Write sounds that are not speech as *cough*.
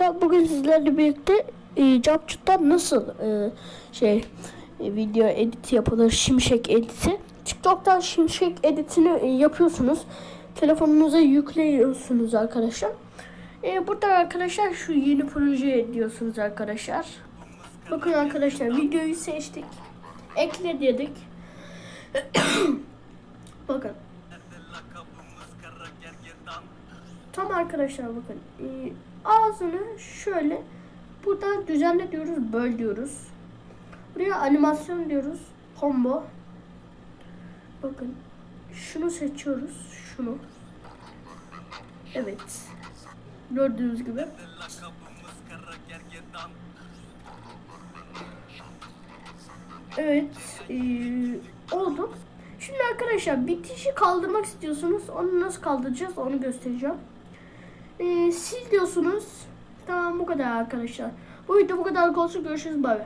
arkadaşlar bugün sizlerle birlikte e, Capcut'tan nasıl e, şey e, video editi yapılır şimşek editi. TikTok'tan şimşek editini e, yapıyorsunuz. Telefonunuza yüklüyorsunuz arkadaşlar. E, burada arkadaşlar şu yeni proje diyorsunuz arkadaşlar. Bakın arkadaşlar videoyu seçtik. Ekle dedik. *coughs* Bakın. Tam arkadaşlar bakın. Ee, ağzını şöyle buradan düzenle diyoruz, böl diyoruz. Buraya animasyon diyoruz. Combo. Bakın. Şunu seçiyoruz. Şunu. Evet. Gördüğünüz gibi. Evet. ee, oldu. Şimdi arkadaşlar bitişi kaldırmak istiyorsunuz. Onu nasıl kaldıracağız onu göstereceğim. Ee, sil diyorsunuz. Tamam bu kadar arkadaşlar. Bu video bu kadar olsun. Görüşürüz. Bay.